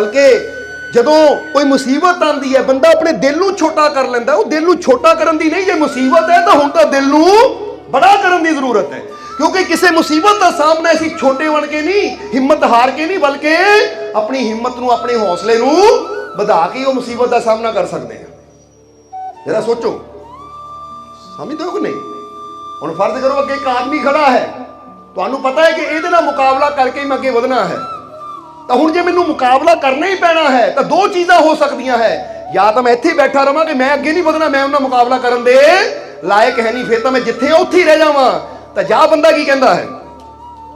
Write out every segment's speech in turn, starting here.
ਬਲਕਿ ਜਦੋਂ ਕੋਈ ਮੁਸੀਬਤ ਆਂਦੀ ਹੈ, ਬੰਦਾ ਆਪਣੇ ਦਿਲ ਨੂੰ ਛੋਟਾ ਕਰ ਲੈਂਦਾ ਉਹ ਦਿਲ ਨੂੰ ਛੋਟਾ ਕਰਨ ਦੀ ਨਹੀਂ, ਜੇ ਮੁਸੀਬਤ ਹੈ ਤਾਂ ਹੁਣ ਤਾਂ ਦਿਲ ਨੂੰ ਬੜਾ ਕਰਨ ਦੀ ਜ਼ਰੂਰਤ ਹੈ। ਕਿਉਂਕਿ ਕਿਸੇ ਮੁਸੀਬਤ ਦਾ ਸਾਹਮਣਾ ਅਸੀਂ ਛੋਟੇ ਬਣ ਕੇ ਨਹੀਂ, ਹਿੰਮਤ ਹਾਰ ਕੇ ਨਹੀਂ, ਬਲਕਿ ਆਪਣੀ ਹਿੰਮਤ ਨੂੰ, ਆਪਣੇ ਹੌਸਲੇ ਨੂੰ ਵਧਾ ਕੇ ਉਹ ਮੁਸੀਬਤ ਦਾ ਸਾਹਮਣਾ ਕਰ ਸਕਦੇ ਹਾਂ। ਜਰਾ ਸੋਚੋ। ਸਮਝਦੇ ਹੋ ਕਿ ਨਹੀਂ? ਹੁਣ ਫਰਜ਼ ਕਰੋ ਅੱਗੇ ਇੱਕ ਆਦਮੀ ਖੜਾ ਹੈ। ਤੁਹਾਨੂੰ ਪਤਾ ਹੈ ਕਿ ਇਹਦੇ ਨਾਲ ਮੁਕਾਬਲਾ ਕਰਕੇ ਹੀ ਮੈਂ ਅੱਗੇ ਵਧਣਾ ਹੈ। ਤਾਂ ਹੁਣ ਜੇ ਮੈਨੂੰ ਮੁਕਾਬਲਾ ਕਰਨਾ ਹੀ ਪੈਣਾ ਹੈ, ਤਾਂ ਦੋ ਚੀਜ਼ਾਂ ਹੋ ਸਕਦੀਆਂ ਹੈ। ਜਾਂ ਤਾਂ ਮੈਂ ਇੱਥੇ ਬੈਠਾ ਰਵਾਂ ਕਿ ਮੈਂ ਅੱਗੇ ਨਹੀਂ ਵਧਣਾ, ਮੈਂ ਉਹਨਾਂ ਮੁਕਾਬਲਾ ਕਰਨ ਦੇ ਲਾਇਕ ਹੈ ਨਹੀਂ, ਫਿਰ ਤਾਂ ਮੈਂ ਜਿੱਥੇ ਉੱਥੇ ਹੀ ਰਹਿ ਜਾਵਾਂ। ਤਾਂ ਜਾ ਬੰਦਾ ਕੀ ਕਹਿੰਦਾ ਹੈ?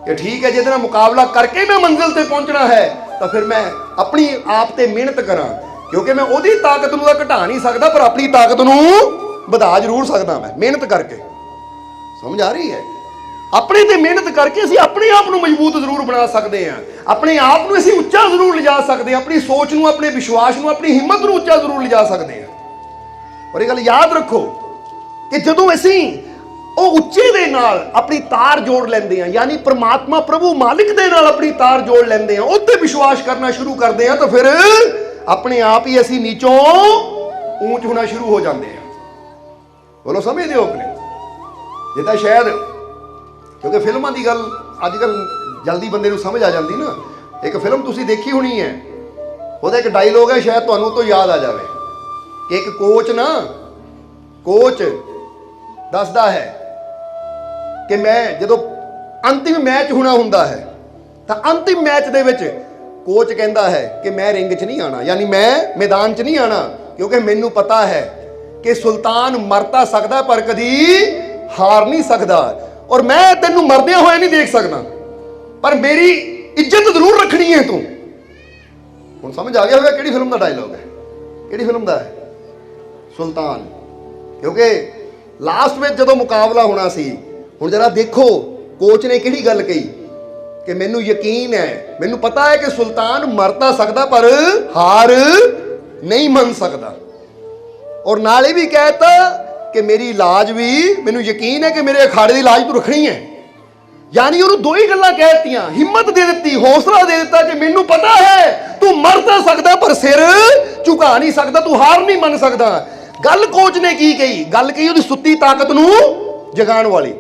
ਕਿ ਠੀਕ ਹੈ, ਜਿਹਦੇ ਨਾਲ ਮੁਕਾਬਲਾ ਕਰਕੇ ਮੈਂ ਮੰਜ਼ਿਲ ਤੇ ਪਹੁੰਚਣਾ ਹੈ, ਤਾਂ ਫਿਰ ਮੈਂ ਆਪਣੀ ਆਪ ਤੇ ਮਿਹਨਤ ਕਰਾਂ। ਕਿਉਂਕਿ ਮੈਂ ਉਹਦੀ ਤਾਕਤ ਨੂੰ ਤਾਂ ਘਟਾ ਨਹੀਂ ਸਕਦਾ, ਪਰ ਆਪਣੀ ਤਾਕਤ ਨੂੰ ਵਧਾ ਜ਼ਰੂਰ ਸਕਦਾ ਮੈਂ, ਮਿਹਨਤ ਕਰਕੇ। ਸਮਝ ਆ ਰਹੀ ਹੈ? ਆਪਣੇ ਤੇ ਮਿਹਨਤ ਕਰਕੇ ਅਸੀਂ ਆਪਣੇ ਆਪ ਨੂੰ ਮਜ਼ਬੂਤ ਜ਼ਰੂਰ ਬਣਾ ਸਕਦੇ ਹਾਂ। ਆਪਣੇ ਆਪ ਨੂੰ ਅਸੀਂ ਉੱਚਾ ਜ਼ਰੂਰ ਲਿਜਾ ਸਕਦੇ ਹਾਂ। ਆਪਣੀ ਸੋਚ ਨੂੰ, ਆਪਣੇ ਵਿਸ਼ਵਾਸ ਨੂੰ, ਆਪਣੀ ਹਿੰਮਤ ਨੂੰ ਉੱਚਾ ਜ਼ਰੂਰ ਲਿਜਾ ਸਕਦੇ ਹਾਂ। ਪਰ ਇਹ ਗੱਲ ਯਾਦ ਰੱਖੋ ਕਿ ਜਦੋਂ ਅਸੀਂ ਉਹ ਉੱਚੇ ਦੇ ਨਾਲ ਆਪਣੀ ਤਾਰ ਜੋੜ ਲੈਂਦੇ ਹਾਂ, ਯਾਨੀ ਪ੍ਰਮਾਤਮਾ ਪ੍ਰਭੂ ਮਾਲਿਕ ਦੇ ਨਾਲ ਆਪਣੀ ਤਾਰ ਜੋੜ ਲੈਂਦੇ ਹਾਂ, ਉੱਤੇ ਵਿਸ਼ਵਾਸ ਕਰਨਾ ਸ਼ੁਰੂ ਕਰਦੇ ਹਾਂ ਤਾਂ ਫਿਰ ਆਪਣੇ ਆਪ ਹੀ ਅਸੀਂ ਨੀਚੋਂ ਊਂਚ ਹੋਣਾ ਸ਼ੁਰੂ ਹੋ ਜਾਂਦੇ ਹਾਂ। ਬੋਲੋ, ਸਮਝਦੇ ਹੋ ਆਪਣੇ? ਇਹ ਤਾਂ ਸ਼ਾਇਦ ਕਿਉਂਕਿ ਫਿਲਮਾਂ ਦੀ ਗੱਲ ਅੱਜ ਕੱਲ ਜਲਦੀ ਬੰਦੇ ਨੂੰ ਸਮਝ ਆ ਜਾਂਦੀ ਨਾ। ਇੱਕ ਫਿਲਮ ਤੁਸੀਂ ਦੇਖੀ ਹੋਣੀ ਹੈ, ਉਹਦਾ ਇੱਕ ਡਾਇਲੋਗ ਹੈ, ਸ਼ਾਇਦ ਤੁਹਾਨੂੰ ਤੋਂ ਯਾਦ ਆ ਜਾਵੇ। ਕਿ ਇੱਕ ਕੋਚ ਨਾ ਕੋਚ ਦੱਸਦਾ ਹੈ ਕਿ ਮੈਂ ਜਦੋਂ ਅੰਤਿਮ ਮੈਚ ਹੋਣਾ ਹੁੰਦਾ ਹੈ, ਤਾਂ ਅੰਤਿਮ ਮੈਚ ਦੇ ਵਿੱਚ ਕੋਚ ਕਹਿੰਦਾ ਹੈ ਕਿ ਮੈਂ ਰਿੰਗ 'ਚ ਨਹੀਂ ਆਣਾ ਯਾਨੀ ਮੈਂ ਮੈਦਾਨ 'ਚ ਨਹੀਂ ਆਣਾ ਕਿਉਂਕਿ ਮੈਨੂੰ ਪਤਾ ਹੈ ਕਿ ਸੁਲਤਾਨ ਮਰਤਾ ਸਕਦਾ ਪਰ ਕਦੀ ਹਾਰ ਨਹੀਂ ਸਕਦਾ। ਔਰ ਮੈਂ ਤੈਨੂੰ ਮਰਦਿਆਂ ਹੋਇਆ ਨਹੀਂ ਦੇਖ ਸਕਦਾ। ਪਰ ਮੇਰੀ ਇੱਜ਼ਤ ਜ਼ਰੂਰ ਰੱਖਣੀ ਹੈ ਤੂੰ। ਹੁਣ ਸਮਝ ਆ ਗਿਆ ਹੋਵੇਗਾ ਕਿਹੜੀ ਫਿਲਮ ਦਾ ਡਾਇਲੋਗ ਹੈ। ਕਿਹੜੀ ਫਿਲਮ ਦਾ ਹੈ। ਸੁਲਤਾਨ। ਕਿਉਂਕਿ ਲਾਸਟ ਵਿੱਚ ਜਦੋਂ ਮੁਕਾਬਲਾ ਹੋਣਾ ਸੀ, ਹੁਣ ਜਰਾ ਦੇਖੋ ਕੋਚ ਨੇ ਕਿਹੜੀ ਗੱਲ ਕਹੀ? ਕਿ ਮੈਨੂੰ ਯਕੀਨ ਹੈ, ਮੈਨੂੰ ਪਤਾ ਹੈ ਕਿ ਸੁਲਤਾਨ ਮਰ ਤਾਂ ਸਕਦਾ, ਪਰ ਹਾਰ ਨਹੀਂ ਮੰਨ ਸਕਦਾ। ਔਰ ਨਾਲ ਇਹ ਵੀ ਕਹਿਤਾ ਕਿ ਮੇਰੀ ਇਲਾਜ ਵੀ, ਮੈਨੂੰ ਯਕੀਨ ਹੈ ਕਿ ਮੇਰੇ ਅਖਾੜੇ ਦੀ ਇਲਾਜ ਤੂੰ ਰੱਖਣੀ ਹੈ। ਯਾਨੀ ਉਹਨੂੰ ਦੋ ਹੀ ਗੱਲਾਂ ਕਹਿ ਦਿੱਤੀਆਂ, ਹਿੰਮਤ ਦੇ ਦਿੱਤੀ, ਹੌਸਲਾ ਦੇ ਦਿੱਤਾ ਕਿ ਮੈਨੂੰ ਪਤਾ ਹੈ, ਤੂੰ ਮਰ ਤਾਂ ਸਕਦਾ ਪਰ ਸਿਰ ਝੁਕਾ ਨਹੀਂ ਸਕਦਾ, ਤੂੰ ਹਾਰ ਨਹੀਂ ਮੰਨ ਸਕਦਾ। ਗੱਲ ਕੋਚ ਨੇ ਕੀ ਕਹੀ? ਗੱਲ ਕਹੀ ਉਹਦੀ ਸੁੱਤੀ ਤਾਕਤ ਨੂੰ ਜਗਾਉਣ ਵਾਲੀ।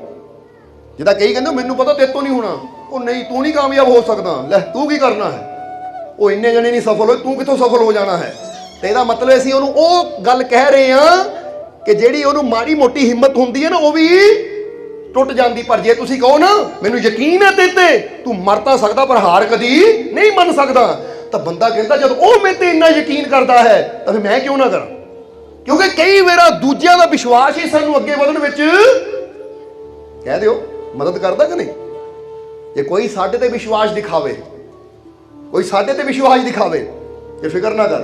ਜਿਹਦਾ ਕਹੀ ਕਹਿੰਦੇ, ਮੈਨੂੰ ਪਤਾ ਤੇਰੇ ਤੋਂ ਨਹੀਂ ਹੋਣਾ। ਉਹ ਨਹੀਂ, ਤੂੰ ਨਹੀਂ ਕਾਮਯਾਬ ਹੋ ਸਕਦਾ। ਲੈ, ਤੂੰ ਕੀ ਕਰਨਾ ਹੈ? ਉਹ ਇੰਨੇ ਜਣੇ ਨਹੀਂ ਸਫਲ ਹੋਏ, ਤੂੰ ਕਿੱਥੋਂ ਸਫਲ ਹੋ ਜਾਣਾ ਹੈ? ਤੇ ਇਹਦਾ ਮਤਲਬ ਅਸੀਂ ਉਹਨੂੰ ਉਹ ਗੱਲ ਕਹਿ ਰਹੇ ਹਾਂ ਕਿ ਜਿਹੜੀ ਉਹਨੂੰ ਮਾੜੀ ਮੋਟੀ ਹਿੰਮਤ ਹੁੰਦੀ ਹੈ ਨਾ, ਉਹ ਵੀ ਟੁੱਟ ਜਾਂਦੀ। ਪਰ ਜੇ ਤੁਸੀਂ ਕਹੋ ਨਾ, ਮੈਨੂੰ ਯਕੀਨ ਹੈ ਤੇ ਤੇ ਤੂੰ ਮਰ ਤਾਂ ਸਕਦਾ, ਪਰ ਹਾਰ ਕਦੀ ਨਹੀਂ ਮੰਨ ਸਕਦਾ। ਤਾਂ ਬੰਦਾ ਕਹਿੰਦਾ, ਜਦ ਉਹ ਮੇਰੇ ਤੇ ਇੰਨਾ ਯਕੀਨ ਕਰਦਾ ਹੈ, ਤਾਂ ਫਿਰ ਮੈਂ ਕਿਉਂ ਨਾ ਕਰਾਂ? ਕਿਉਂਕਿ ਕਈ ਵਾਰ ਦੂਜਿਆਂ ਦਾ ਵਿਸ਼ਵਾਸ ਹੀ ਸਾਨੂੰ ਅੱਗੇ ਵਧਣ ਵਿੱਚ ਕਹਿ ਦਿਓ, ਮਦਦ ਕਰਦਾ ਕਿ ਨਹੀਂ? ਜੇ ਕੋਈ ਸਾਡੇ ਤੇ ਵਿਸ਼ਵਾਸ ਦਿਖਾਵੇ, ਕੋਈ ਸਾਡੇ ਤੇ ਵਿਸ਼ਵਾਸ ਦਿਖਾਵੇ ਇਹ ਫਿਕਰ ਨਾ ਕਰ।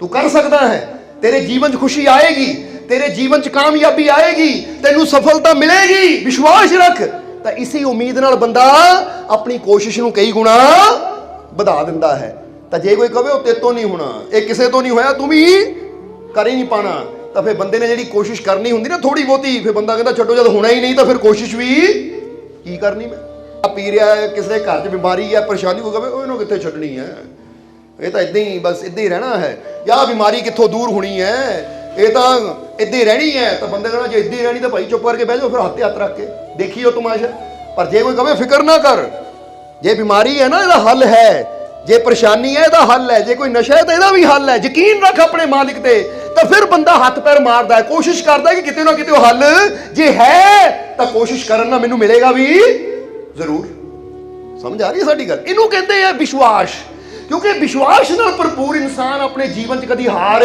ਤੂੰ ਕਰ ਸਕਦਾ ਹੈ, ਤੇਰੇ ਜੀਵਨ 'ਚ ਖੁਸ਼ੀ ਆਏਗੀ। ਤੇਰੇ ਜੀਵਨ 'ਚ ਕਾਮਯਾਬੀ ਆਏਗੀ ਤੈਨੂੰ ਸਫਲਤਾ ਮਿਲੇਗੀ। ਵਿਸ਼ਵਾਸ ਰੱਖ। ਤਾਂ ਇਸੇ ਉਮੀਦ ਨਾਲ ਬੰਦਾ ਆਪਣੀ ਕੋਸ਼ਿਸ਼ ਨੂੰ ਕਈ ਗੁਣਾ ਵਧਾ ਦਿੰਦਾ ਹੈ। ਤਾਂ ਜੇ ਕੋਈ ਕਹੇ ਉਹ ਤੇਰੇ ਤੋਂ ਨਹੀਂ ਹੋਣਾ ਇਹ ਕਿਸੇ ਤੋਂ ਨਹੀਂ ਹੋਇਆ ਤੂੰ ਵੀ ਕਰ ਹੀ ਨਹੀਂ ਪਾਣਾ। ਤਾਂ ਫਿਰ ਬੰਦੇ ਨੇ ਜਿਹੜੀ ਕੋਸ਼ਿਸ਼ ਕਰਨੀ ਹੁੰਦੀ ਨਾ ਥੋੜੀ ਬਹੁਤੀ ਫਿਰ ਬੰਦਾ ਕਹਿੰਦਾ ਛੱਡੋ ਜਦ ਹੋਣਾ ਹੀ ਨਹੀਂ ਤਾਂ ਫਿਰ ਕੋਸ਼ਿਸ਼ ਵੀ ਕੀ ਕਰਨੀ ਮੈਂ? ਆ ਪੀ ਰਿਹਾ ਹੈ, ਕਿਸੇ ਦੇ ਘਰ 'ਚ ਬਿਮਾਰੀ ਹੈ ਪਰੇਸ਼ਾਨੀ ਹੋ ਗਵੇ ਉਹ ਇਹਨੂੰ ਕਿੱਥੇ ਛੱਡਣੀ ਹੈ? ਇਹ ਤਾਂ ਇਦਾਂ ਹੀ ਬਸ ਇਦਾਂ ਹੀ ਰਹਿਣਾ ਹੈ। ਯਾ ਬਿਮਾਰੀ ਕਿੱਥੋਂ ਦੂਰ ਹੋਣੀ ਹੈ? ਇਹ ਤਾਂ ਇਦਾਂ ਰਹਿਣੀ ਹੈ, ਤਾਂ ਬੰਦੇ ਕਹਿੰਦਾ ਜੇ ਇਦਾਂ ਹੀ ਰਹਿਣੀ ਤਾਂ ਭਾਈ ਚੁੱਪ ਕਰਕੇ ਬਹਿ ਜਾਓ, ਫਿਰ ਹੱਥ ਹੱਥ ਰੱਖ ਕੇ ਦੇਖੀਓ ਤਮਾਸ਼ਾ। ਪਰ ਜੇ ਕੋਈ ਕਵੇ ਫਿਕਰ ਨਾ ਕਰ, ਜੇ ਬਿਮਾਰੀ ਹੈ ਨਾ, ਇਹਦਾ ਹੱਲ ਹੈ। ਜੇ ਪਰੇਸ਼ਾਨੀ ਹੈ, ਇਹਦਾ ਹੱਲ ਹੈ। ਜੇ ਕੋਈ ਨਸ਼ਾ ਹੈ, ਤਾਂ ਇਹਦਾ ਵੀ ਹੱਲ ਹੈ। ਯਕੀਨ ਰੱਖ ਆਪਣੇ ਮਾਲਿਕ ਤੇ, ਤਾਂ ਫਿਰ ਬੰਦਾ ਹੱਥ ਪੈਰ ਮਾਰਦਾ ਹੈ। ਕੋਸ਼ਿਸ਼ ਕਰਦਾ ਹੈ ਕਿ ਕਿਤੇ ਨਾ ਕਿਤੇ ਉਹ ਹੱਲ ਜੇ ਹੈ, ਤਾਂ ਕੋਸ਼ਿਸ਼ ਕਰਨ ਨਾਲ ਮੈਨੂੰ ਮਿਲੇਗਾ ਵੀ ਜ਼ਰੂਰ। ਸਮਝ ਆ ਰਹੀ ਹੈ ਸਾਡੀ ਗੱਲ? ਇਹਨੂੰ ਕਹਿੰਦੇ ਆ ਵਿਸ਼ਵਾਸ। ਕਿਉਂਕਿ ਵਿਸ਼ਵਾਸ ਨਾਲ ਭਰਪੂਰ ਇਨਸਾਨ ਆਪਣੇ ਜੀਵਨ 'ਚ ਕਦੀ ਹਾਰ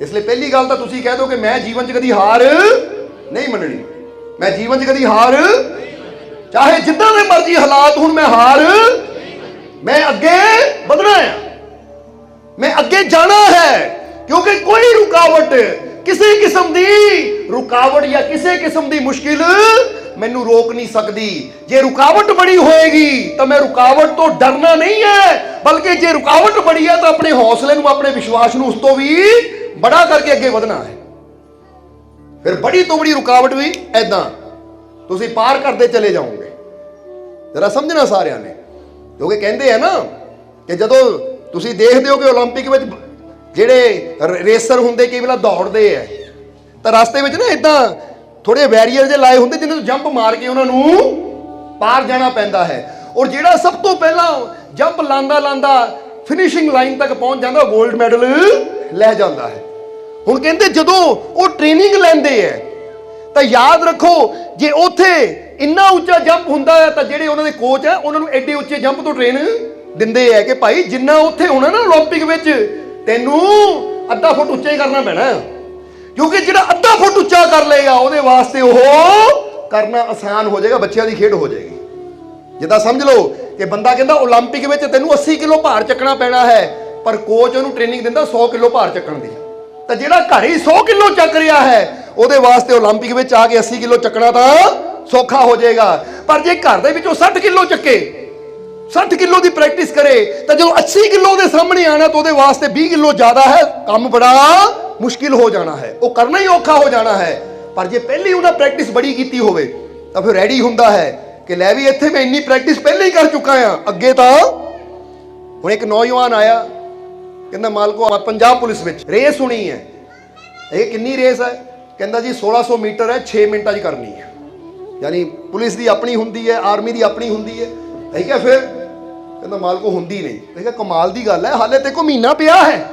ਇਸ ਲਈ ਪਹਿਲੀ ਗੱਲ ਤਾਂ ਤੁਸੀਂ ਕਹਿ ਦਿਓ ਕਿ ਮੈਂ ਜੀਵਨ 'ਚ ਕਦੀ ਹਾਰ ਨਹੀਂ ਮੰਨਣੀ। ਮੈਂ ਜੀਵਨ 'ਚ ਕਦੀ ਹਾਰ ਚਾਹੇ ਜਿੱਦਾਂ ਦੇ ਮਰਜ਼ੀ ਹਾਲਾਤ ਹੁਣ, ਮੈਂ ਹਾਰ ਮੈਂ ਅੱਗੇ ਵਧਣਾ ਹੈ। ਮੈਂ ਅੱਗੇ ਜਾਣਾ ਹੈ, ਕਿਉਂਕਿ ਕੋਈ ਰੁਕਾਵਟ, ਕਿਸੇ ਕਿਸਮ ਦੀ ਰੁਕਾਵਟ ਜਾਂ ਕਿਸੇ ਕਿਸਮ ਦੀ ਮੁਸ਼ਕਿਲ ਮੈਨੂੰ ਰੋਕ ਨਹੀਂ ਸਕਦੀ। ਜੇ ਰੁਕਾਵਟ ਬੜੀ ਹੋਏਗੀ ਤਾਂ ਮੈਂ ਰੁਕਾਵਟ ਤੋਂ ਡਰਨਾ ਨਹੀਂ ਹੈ, ਬਲਕਿ ਜੇ ਰੁਕਾਵਟ ਬੜੀ ਹੈ ਤਾਂ ਆਪਣੇ ਹੌਸਲੇ ਨੂੰ, ਆਪਣੇ ਵਿਸ਼ਵਾਸ ਨੂੰ ਉਸ ਤੋਂ ਵੀ ਬੜਾ ਕਰਕੇ ਅੱਗੇ ਵਧਣਾ ਹੈ। ਫਿਰ ਬੜੀ ਤੋਂ ਬੜੀ ਰੁਕਾਵਟ ਵੀ ਐਦਾਂ ਤੁਸੀਂ ਪਾਰ ਕਰਦੇ ਚਲੇ ਜਾਓਗੇ। ਜਰਾ ਸਮਝਣਾ ਸਾਰਿਆਂ ਨੇ। ਕਿਉਂਕਿ ਕਹਿੰਦੇ ਆ ਨਾ ਕਿ ਜਦੋਂ ਤੁਸੀਂ ਦੇਖਦੇ ਹੋ ਕਿ 올림픽 ਵਿੱਚ ਜਿਹੜੇ ਰੇਸਰ ਹੁੰਦੇ ਕਈ ਵੇਲਾ ਦੌੜਦੇ ਐ ਤਾਂ ਰਸਤੇ ਵਿੱਚ ਨਾ ਇਦਾਂ ਥੋੜੇ ਵੈਰੀਅਰ ਜੇ ਲਾਏ ਹੁੰਦੇ ਜਿਨ੍ਹਾਂ ਨੂੰ ਜੰਪ ਮਾਰ ਕੇ ਉਹਨਾਂ ਨੂੰ ਪਾਰ ਜਾਣਾ ਪੈਂਦਾ ਹੈ। ਔਰ ਜਿਹੜਾ ਸਭ ਤੋਂ ਪਹਿਲਾਂ ਜੰਪ ਲਾਂਦਾ ਲਾਂਦਾ ਫਿਨਿਸ਼ਿੰਗ ਲਾਈਨ ਤੱਕ ਪਹੁੰਚ ਜਾਂਦਾ 골ਡ ਮੈਡਲ ਲੈ ਜਾਂਦਾ ਹੈ ਹੁਣ ਕਹਿੰਦੇ ਜਦੋਂ ਉਹ ਟ੍ਰੇਨਿੰਗ ਲੈਂਦੇ ਐ ਤਾਂ ਯਾਦ ਰੱਖੋ ਜੇ ਉੱਥੇ ਇੰਨਾ ਉੱਚਾ ਜੰਪ ਹੁੰਦਾ ਹੈ ਤਾਂ ਜਿਹੜੇ ਉਹਨਾਂ ਦੇ ਕੋਚ ਹੈ ਉਹਨਾਂ ਨੂੰ ਐਡੇ ਉੱਚੇ ਜੰਪ ਤੋਂ ਟ੍ਰੇਨ ਦਿੰਦੇ ਐ ਕਿ ਭਾਈ ਜਿੰਨਾ ਉੱਥੇ ਹੋਣਾ ਨਾ 올림픽 ਵਿੱਚ ਤੈਨੂੰ ਅੱਧਾ ਫੁੱਟ ਉੱਚਾ ਹੀ ਕਰਨਾ ਪੈਣਾ ਹੈ। ਕਿਉਂਕਿ ਜਿਹੜਾ ਅੱਧਾ ਫੁੱਟ ਉੱਚਾ ਕਰ ਲਏਗਾ ਉਹਦੇ ਵਾਸਤੇ ਉਹ ਕਰਨਾ ਆਸਾਨ ਹੋ ਜਾਏਗਾ ਬੱਚਿਆਂ ਦੀ ਖੇਡ ਹੋ ਜਾਏਗੀ ਜਿੱਦਾਂ ਸਮਝ ਲਓ ਕਿ ਬੰਦਾ ਕਹਿੰਦਾ 올림픽 ਵਿੱਚ ਤੈਨੂੰ 80 ਕਿਲੋ ਭਾਰ ਚੱਕਣਾ ਪੈਣਾ ਹੈ ਪਰ ਕੋਚ ਉਹਨੂੰ ਟ੍ਰੇਨਿੰਗ ਦਿੰਦਾ 100 ਕਿਲੋ ਭਾਰ ਚੱਕਣ ਦੀ ਤਾਂ ਜਿਹੜਾ ਘਰ ਹੀ 100 ਕਿਲੋ ਚੱਕ ਰਿਹਾ ਹੈ ਉਹਦੇ ਵਾਸਤੇ 올림픽 ਵਿੱਚ ਆ ਕੇ 80 ਕਿਲੋ ਚੱਕਣਾ ਤਾਂ ਸੌਖਾ ਹੋ ਜਾਏਗਾ ਪਰ ਜੇ ਘਰ ਦੇ ਵਿੱਚੋਂ 60 ਕਿਲੋ ਚੱਕੇ 60 ਕਿਲੋ ਦੀ ਪ੍ਰੈਕਟਿਸ ਕਰੇ ਤਾਂ ਜਦੋਂ 80 ਕਿਲੋ ਦੇ ਸਾਹਮਣੇ ਆਣਾ ਤਾਂ ਉਹਦੇ ਵਾਸਤੇ 20 ਕਿਲੋ ਜ਼ਿਆਦਾ ਹੈ ਕੰਮ ਬੜਾ ਮੁਸ਼ਕਿਲ ਹੋ ਜਾਣਾ ਹੈ ਉਹ ਕਰਨਾ ਹੀ ਔਖਾ ਹੋ ਜਾਣਾ ਹੈ ਪਰ ਜੇ ਪਹਿਲੇ ਹੀ ਉਹਨਾਂ ਪ੍ਰੈਕਟਿਸ ਬੜੀ ਕੀਤੀ ਹੋਵੇ ਤਾਂ ਫਿਰ ਰੈਡੀ ਹੁੰਦਾ ਹੈ ਕਿ ਲੈ ਵੀ ਇੱਥੇ ਮੈਂ ਇੰਨੀ ਪ੍ਰੈਕਟਿਸ ਪਹਿਲੇ ਹੀ ਕਰ ਚੁੱਕਾ ਆ ਅੱਗੇ ਤਾਂ ਹੁਣ ਇੱਕ ਨੌਜਵਾਨ ਆਇਆ ਕਹਿੰਦਾ, ਮਾਲਕੋ ਆਪਾਂ ਪੰਜਾਬ ਪੁਲਿਸ ਵਿੱਚ ਰੇਸ ਹੋਣੀ ਹੈ। ਇਹ ਕਿੰਨੀ ਰੇਸ ਹੈ? ਕਹਿੰਦਾ ਜੀ 1600 ਮੀਟਰ ਹੈ 6 ਮਿੰਟਾਂ 'ਚ ਕਰਨੀ ਹੈ। ਯਾਨੀ ਪੁਲਿਸ ਦੀ ਆਪਣੀ ਹੁੰਦੀ ਹੈ, ਆਰਮੀ ਦੀ ਆਪਣੀ ਹੁੰਦੀ ਹੈ। ਠੀਕ ਹੈ ਫਿਰ? ਕਹਿੰਦਾ, ਮਾਲਕੋ, ਹੁੰਦੀ ਨਹੀਂ। ਮੈਂ ਕਿਹਾ, ਕਮਾਲ ਦੀ ਗੱਲ ਹੈ, ਹਾਲੇ ਤੇ ਕੋ ਮਹੀਨਾ ਪਿਆ ਹੈ।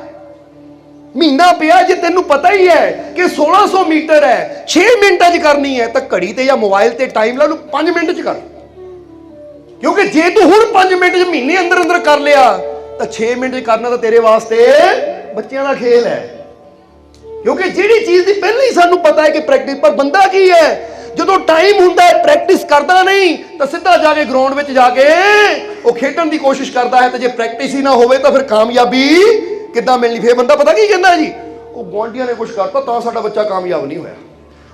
ਮਹੀਨਾ ਪਿਆ ਜੇ ਤੈਨੂੰ ਪਤਾ ਹੀ ਹੈ ਕਿ 1600 ਮੀਟਰ ਹੈ 6 ਮਿੰਟਾਂ 'ਚ ਕਰਨੀ ਹੈ, ਤਾਂ ਘੜੀ ਤੇ ਜਾਂ ਮੋਬਾਈਲ ਤੇ ਟਾਈਮ ਲਾ ਲਓ 5 ਮਿੰਟ 'ਚ ਕਰ। ਕਿਉਂਕਿ ਜੇ ਤੂੰ ਹੁਣ 5 ਮਿੰਟ 'ਚ ਮਹੀਨੇ ਅੰਦਰ ਅੰਦਰ ਕਰ ਲਿਆ ਤਾਂ 6 ਮਿੰਟ ਕਰਨਾ ਤਾਂ ਤੇਰੇ ਵਾਸਤੇ ਬੱਚਿਆਂ ਦਾ ਖੇਲ ਹੈ। ਕਿਉਂਕਿ ਜਿਹੜੀ ਚੀਜ਼ ਦੀ ਪਹਿਲਾਂ ਹੀ ਸਾਨੂੰ ਪਤਾ ਹੈ ਕਿ ਪ੍ਰੈਕਟਿਸ ਪਰ ਬੰਦਾ ਕੀ ਹੈ? ਜਦੋਂ ਟਾਈਮ ਹੁੰਦਾ ਹੈ ਪ੍ਰੈਕਟਿਸ ਕਰਦਾ ਨਹੀਂ, ਤਾਂ ਸਿੱਧਾ ਜਾ ਕੇ ਗਰਾਊਂਡ ਵਿੱਚ ਜਾ ਕੇ ਉਹ ਖੇਡਣ ਦੀ ਕੋਸ਼ਿਸ਼ ਕਰਦਾ ਹੈ ਤੇ ਜੇ ਪ੍ਰੈਕਟਿਸ ਹੀ ਨਾ ਹੋਵੇ ਤਾਂ ਫਿਰ ਕਾਮਯਾਬੀ ਕਿੱਦਾਂ ਮਿਲਣੀ? ਫਿਰ ਬੰਦਾ ਪਤਾ ਕੀ ਕਹਿੰਦਾ ਜੀ? ਉਹ ਗੁਆਂਢੀਆਂ ਨੇ ਕੁਝ ਕਰਤਾ, ਤਾਂ ਸਾਡਾ ਬੱਚਾ ਕਾਮਯਾਬ ਨਹੀਂ ਹੋਇਆ।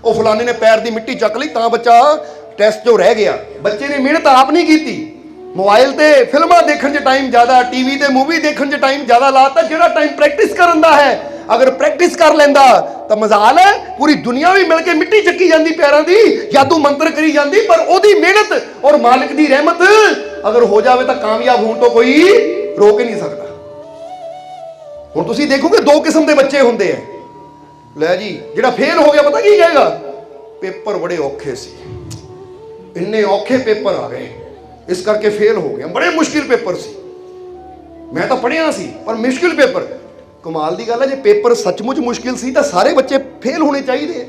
ਉਹ ਫਲਾਣੇ ਨੇ ਪੈਰ ਦੀ ਮਿੱਟੀ ਚੱਕ ਲਈ, ਤਾਂ ਬੱਚਾ ਟੈਸਟ 'ਚੋਂ ਰਹਿ ਗਿਆ। ਬੱਚੇ ਨੇ ਮਿਹਨਤ ਆਪ ਨਹੀਂ ਕੀਤੀ। ਮੋਬਾਈਲ ਤੇ ਫਿਲਮਾਂ ਦੇਖਣ 'ਚ ਟਾਈਮ ਜ਼ਿਆਦਾ ਟੀਵੀ ਤੇ ਮੂਵੀ ਦੇਖਣ 'ਚ ਟਾਈਮ ਜ਼ਿਆਦਾ ਲਾਤਾ ਜਿਹੜਾ ਟਾਈਮ ਪ੍ਰੈਕਟਿਸ ਕਰਨ ਦਾ ਹੈ। ਅਗਰ ਪ੍ਰੈਕਟਿਸ ਕਰ ਲੈਂਦਾ, ਤਾਂ ਮਜ਼ਾਲ ਹੈ, ਪੂਰੀ ਦੁਨੀਆ ਵੀ ਮਿਲ ਕੇ ਮਿੱਟੀ ਚੱਕੀ ਜਾਂਦੀ ਪੈਰਾਂ ਦੀ, ਜਾਦੂ ਮੰਤਰ ਕਰੀ ਜਾਂਦੀ, ਪਰ ਉਹਦੀ ਮਿਹਨਤ ਔਰ ਮਾਲਕ ਦੀ ਰਹਿਮਤ ਅਗਰ ਹੋ ਜਾਵੇ ਤਾਂ ਕਾਮਯਾਬ ਹੋਣ ਤੋਂ ਕੋਈ ਰੋਕ ਹੀ ਨਹੀਂ ਸਕਦਾ। ਹੁਣ ਤੁਸੀਂ ਦੇਖੋਗੇ ਦੋ ਕਿਸਮ ਦੇ ਬੱਚੇ ਹੁੰਦੇ ਆ। ਲੈ ਜੀ, ਜਿਹੜਾ ਫੇਲ ਹੋ ਗਿਆ, ਪਤਾ ਕੀ ਕਹੇਗਾ? ਪੇਪਰ ਬੜੇ ਔਖੇ ਸੀ। ਇੰਨੇ ਔਖੇ ਪੇਪਰ ਆ ਗਏ। ਇਸ ਕਰਕੇ ਫੇਲ ਹੋ ਗਿਆ। ਬੜੇ ਮੁਸ਼ਕਿਲ ਪੇਪਰ ਸੀ। ਮੈਂ ਤਾਂ ਪੜ੍ਹਿਆ ਸੀ, ਪਰ ਮੁਸ਼ਕਿਲ ਪੇਪਰ। ਕਮਾਲ ਦੀ ਗੱਲ ਹੈ, ਜੇ ਪੇਪਰ ਸੱਚਮੁੱਚ ਮੁਸ਼ਕਿਲ ਸੀ, ਤਾਂ ਸਾਰੇ ਬੱਚੇ ਫੇਲ ਹੋਣੇ ਚਾਹੀਦੇ ਆ।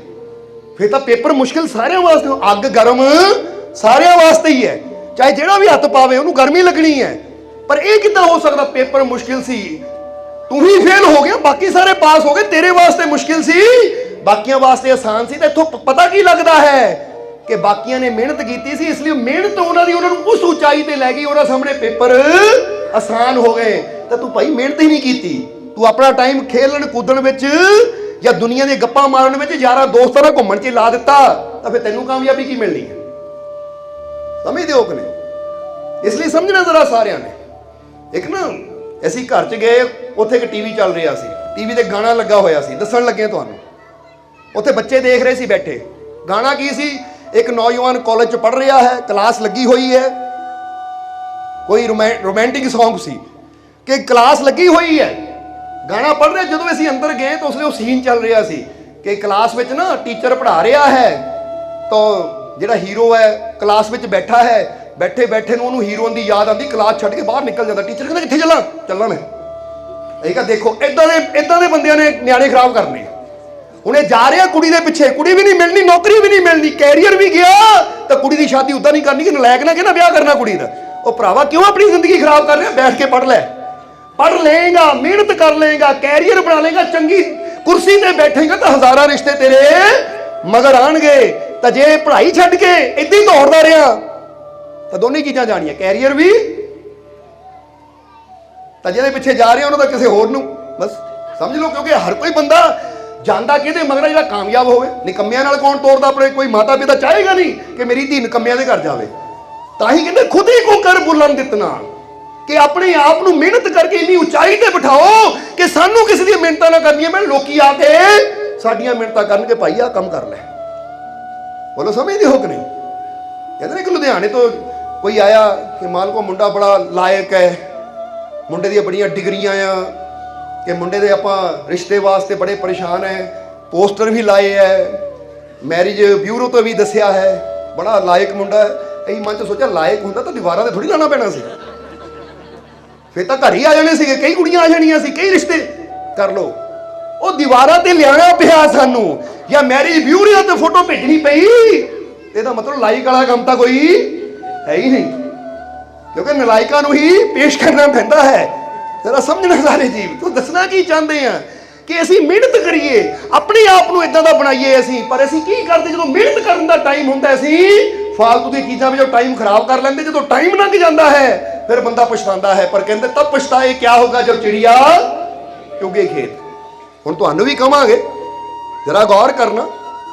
ਫਿਰ ਤਾਂ ਪੇਪਰ ਮੁਸ਼ਕਿਲ ਸਾਰਿਆਂ ਵਾਸਤੇ ਅੱਗ ਗਰਮ ਸਾਰਿਆਂ ਵਾਸਤੇ ਹੀ ਹੈ। ਚਾਹੇ ਜਿਹੜਾ ਵੀ ਹੱਥ ਪਾਵੇ, ਉਹਨੂੰ ਗਰਮੀ ਲੱਗਣੀ ਹੈ। ਪਰ ਇਹ ਕਿੱਦਾਂ ਹੋ ਸਕਦਾ ਪੇਪਰ ਮੁਸ਼ਕਿਲ ਸੀ? ਤੂੰ ਹੀ ਫੇਲ ਹੋ ਗਿਆ, ਬਾਕੀ ਸਾਰੇ ਪਾਸ ਹੋ ਗਏ, ਤੇਰੇ ਵਾਸਤੇ ਮੁਸ਼ਕਿਲ ਸੀ। ਬਾਕੀਆਂ ਵਾਸਤੇ ਆਸਾਨ ਸੀ, ਤਾਂ ਇੱਥੋਂ ਪਤਾ ਕੀ ਲੱਗਦਾ ਹੈ? ਕਿ ਬਾਕੀਆਂ ਨੇ ਮਿਹਨਤ ਕੀਤੀ ਸੀ, ਇਸ ਲਈ ਮਿਹਨਤ ਉਹਨਾਂ ਦੀ ਉਹਨਾਂ ਨੂੰ ਉਸ ਉਚਾਈ ਤੇ ਲੈ ਗਈ ਉਹਨਾਂ ਸਾਹਮਣੇ ਪੇਪਰ ਆਸਾਨ ਹੋ ਗਏ। ਤਾਂ ਤੂੰ ਭਾਈ ਮਿਹਨਤ ਹੀ ਨਹੀਂ ਕੀਤੀ। ਤੂੰ ਆਪਣਾ ਟਾਈਮ ਖੇਲਣ, ਕੁੱਦਣ ਵਿੱਚ ਜਾਂ ਦੁਨੀਆ ਦੇ ਗੱਪਾਂ ਮਾਰਨ ਵਿੱਚ ਯਾਰਾਂ ਦੋਸਤਾਂ ਨਾਲ ਘੁੰਮਣ 'ਚ ਲਾ ਦਿੱਤਾ, ਤਾਂ ਫਿਰ ਤੈਨੂੰ ਕਾਮਯਾਬੀ ਕੀ ਮਿਲਣੀ ਹੈ? ਸਮਝਦੇ ਹੋ ਕਿ ਨਹੀਂ? ਇਸ ਲਈ ਸਮਝਣਾ ਜ਼ਰਾ ਸਾਰਿਆਂ ਨੇ। ਇੱਕ ਨਾ, ਅਸੀਂ ਘਰ 'ਚ ਗਏ, ਉੱਥੇ ਇੱਕ ਟੀਵੀ ਚੱਲ ਰਿਹਾ ਸੀ। ਟੀਵੀ ਤੇ ਗਾਣਾ ਲੱਗਾ ਹੋਇਆ ਸੀ। ਦੱਸਣ ਲੱਗੇ ਤੁਹਾਨੂੰ। ਉੱਥੇ ਬੱਚੇ ਦੇਖ ਰਹੇ ਸੀ ਬੈਠੇ। ਗਾਣਾ ਕੀ ਸੀ? ਇੱਕ ਨੌਜਵਾਨ ਕਾਲਜ 'ਚ ਪੜ ਰਿਹਾ ਹੈ ਕਲਾਸ ਲੱਗੀ ਹੋਈ ਹੈ। ਕੋਈ ਰੋਮਾਂਟਿਕ Song ਸੀ ਕਿ ਕਲਾਸ ਲੱਗੀ ਹੋਈ ਹੈ। ਗਾਣਾ ਪੜ ਰਿਹਾ, ਜਦੋਂ ਅਸੀਂ ਅੰਦਰ ਗਏ ਤਾਂ ਉਸਲੇ ਉਹ ਸੀਨ ਚੱਲ ਰਿਹਾ ਸੀ ਕਿ ਕਲਾਸ ਵਿੱਚ ਨਾ ਟੀਚਰ ਪੜ੍ਹਾ ਰਿਹਾ ਹੈ। ਤਾਂ ਜਿਹੜਾ ਹੀਰੋ ਹੈ ਕਲਾਸ ਵਿੱਚ ਬੈਠਾ ਹੈ। ਬੈਠੇ ਬੈਠੇ ਨੂੰ ਉਹਨੂੰ ਹੀਰੋਇਨ ਦੀ ਯਾਦ ਆਉਂਦੀ ਕਲਾਸ ਛੱਡ ਕੇ ਬਾਹਰ ਨਿਕਲ ਜਾਂਦਾ। ਟੀਚਰ ਕਹਿੰਦਾ, ਕਿੱਥੇ ਚੱਲਾਂ? ਚੱਲਾਂ ਮੈਂ ਇਹ ਕਾ ਦੇਖੋ ਇਦਾਂ ਦੇ ਇਦਾਂ ਦੇ ਬੰਦਿਆਂ ਨੇ ਨਿਆਣੇ ਖਰਾਬ ਕਰਨੇ ਹੁਣ ਇਹ ਜਾ ਰਿਹਾ ਕੁੜੀ ਦੇ ਪਿੱਛੇ। ਕੁੜੀ ਵੀ ਨਹੀਂ ਮਿਲਣੀ, ਨੌਕਰੀ ਵੀ ਨਹੀਂ ਮਿਲਣੀ ਕੈਰੀਅਰ ਵੀ ਗਿਆ। ਤਾਂ ਕੁੜੀ ਦੀ ਸ਼ਾਦੀ ਉਦਾਂ ਨਹੀਂ ਕਰਨੀ ਕਿ ਨਲਾਇਕ ਨਾ ਕਹਿੰਦਾ ਵਿਆਹ ਕਰਨਾ ਕੁੜੀ ਦਾ। ਉਹ ਭਰਾਵਾ ਕਿਉਂ ਆਪਣੀ ਜ਼ਿੰਦਗੀ ਖਰਾਬ ਕਰ ਰਿਹਾ? ਬੈਠ ਕੇ ਪੜ ਲੈ। ਪੜ ਲਏਗਾ, ਮਿਹਨਤ ਕਰ ਲਏਗਾ ਕੈਰੀਅਰ ਬਣਾ ਲਏਗਾ, ਚੰਗੀ ਕੁਰਸੀ ਤੇ ਬੈਠੇਗਾ ਤਾਂ ਹਜ਼ਾਰਾਂ ਰਿਸ਼ਤੇ ਤੇਰੇ ਮਗਰ ਆਣਗੇ। ਤਾਂ ਜੇ ਪੜ੍ਹਾਈ ਛੱਡ ਕੇ ਇੱਦਾਂ ਹੀ ਦੌੜਦਾ ਰਿਹਾ, ਤਾਂ ਦੋਨੇ ਚੀਜ਼ਾਂ ਜਾਣੀਆਂ ਕੈਰੀਅਰ ਵੀ। ਤਾਂ ਜਿਹਦੇ ਪਿੱਛੇ ਜਾ ਰਹੇ ਉਹਨਾਂ ਦਾ ਕਿਸੇ ਹੋਰ ਨੂੰ, ਬਸ ਸਮਝ ਲਓ ਕਿਉਂਕਿ ਹਰ ਕੋਈ ਬੰਦਾ ਜਾਂਦਾ ਕਿਹਦੇ ਮਗਰ ਆ ਜਿਹੜਾ ਕਾਮਯਾਬ ਹੋਵੇ? ਨਿਕੰਮਿਆਂ ਨਾਲ ਕੌਣ ਤੋਰਦਾ ਆਪਣੇ? ਕੋਈ ਮਾਤਾ ਪਿਤਾ ਚਾਹੇਗਾ ਨਹੀਂ ਕਿ ਮੇਰੀ ਧੀ ਨਿਕੰਮਿਆਂ ਦੇ ਘਰ ਜਾਵੇ। ਤਾਂ ਹੀ ਕਹਿੰਦੇ, ਖੁਦ ਹੀ ਕੋ ਕਰ ਬੁਲੰਦ ਇਤਨਾ, ਕਿ ਆਪਣੇ ਆਪ ਨੂੰ ਮਿਹਨਤ ਕਰਕੇ ਇੰਨੀ ਉਚਾਈ ਤੇ ਬਿਠਾਓ ਕਿ ਸਾਨੂੰ ਕਿਸੇ ਦੀ ਮਿਹਨਤਾਂ ਨਾ ਕਰਨੀਆਂ ਮੈਂ ਲੋਕੀ ਆ ਕੇ ਸਾਡੀਆਂ ਮਿਹਨਤਾਂ ਕਰਨਗੇ, ਭਾਈ ਆ ਕੰਮ ਕਰ ਲੈ। ਬੋਲੋ, ਸਮਝਦੇ ਹੋ ਕਿ ਨਹੀਂ? ਕਹਿੰਦੇ ਨੇ ਕਿ ਲੁਧਿਆਣੇ ਤੋਂ ਕੋਈ ਆਇਆ ਕਿ ਮਾਲਕੋ ਮੁੰਡਾ ਬੜਾ ਲਾਇਕ ਹੈ, ਮੁੰਡੇ ਦੀਆਂ ਬੜੀਆਂ ਡਿਗਰੀਆਂ ਆ ਕਿ ਮੁੰਡੇ ਦੇ ਆਪਾਂ ਰਿਸ਼ਤੇ ਵਾਸਤੇ ਬੜੇ ਪਰੇਸ਼ਾਨ ਹੈ, ਪੋਸਟਰ ਵੀ ਲਾਏ ਹੈ ਮੈਰਿਜ ਬਿਊਰੋ ਤੋਂ ਵੀ ਦੱਸਿਆ ਹੈ, ਬੜਾ ਲਾਇਕ ਮੁੰਡਾ ਹੈ। ਮਨ ਚ ਸੋਚਿਆ ਲਾਇਕ ਹੁੰਦਾ ਤਾਂ ਦੀਵਾਰਾਂ ਤੇ ਥੋੜੀ ਲਾਣਾ ਪੈਣਾ ਸੀ। ਫੇਰ ਤਾਂ ਘਰ ਹੀ ਆ ਜਾਣੇ ਸੀਗੇ, ਕਈ ਕੁੜੀਆਂ ਆ ਜਾਣੀਆਂ ਸੀ, ਕਈ ਰਿਸ਼ਤੇ ਕਰ ਲੋ ਉਹ ਦੀਵਾਰਾਂ ਤੇ ਲਿਆਣਾ ਪਿਆ ਸਾਨੂੰ, ਜਾਂ ਮੈਰਿਜ ਬਿਊਰੋ ਤੇ ਫੋਟੋ ਭੇਜਣੀ ਪਈ। ਇਹਦਾ ਮਤਲਬ ਲਾਇਕ ਵਾਲਾ ਕੰਮ ਤਾਂ ਕੋਈ ਹੈ ਹੀ ਨਹੀਂ। ਕਿਉਂਕਿ ਨਲਾਇਕਾਂ ਨੂੰ ਹੀ ਪੇਸ਼ ਕਰਨਾ ਪੈਂਦਾ ਹੈ। ਜਰਾ ਸਮਝਣਾ ਸਾਰੇ ਜੀਵ ਤੂੰ ਦੱਸਣਾ ਕੀ ਚਾਹੁੰਦੇ ਆ? ਕਿ ਅਸੀਂ ਮਿਹਨਤ ਕਰੀਏ, ਆਪਣੇ ਆਪ ਨੂੰ ਇਦਾਂ ਦਾ ਬਣਾਈਏ ਅਸੀਂ। ਪਰ ਅਸੀਂ ਕੀ ਕਰਦੇ ਜਦੋਂ ਮਿਹਨਤ ਕਰਨ ਦਾ ਟਾਈਮ ਹੁੰਦਾ ਅਸੀਂ? ਫਾਲਤੂ ਦੀਆਂ ਚੀਜ਼ਾਂ ਵਿੱਚ ਟਾਈਮ ਖਰਾਬ ਕਰ ਲੈਂਦੇ, ਜਦੋਂ ਟਾਈਮ ਲੰਘ ਜਾਂਦਾ ਹੈ, ਫਿਰ ਬੰਦਾ ਪਛਤਾਉਂਦਾ ਹੈ। ਪਰ ਕਹਿੰਦੇ ਤਬ ਪਛਤਾਏ, ਕਿਆ ਹੋਗਾ ਜਦ ਚਿੜੀਆ ਚੁਗੇ ਖੇਤ। ਹੁਣ ਤੁਹਾਨੂੰ ਵੀ ਕਹਾਂਗੇ ਜਰਾ ਗੌਰ ਕਰਨਾ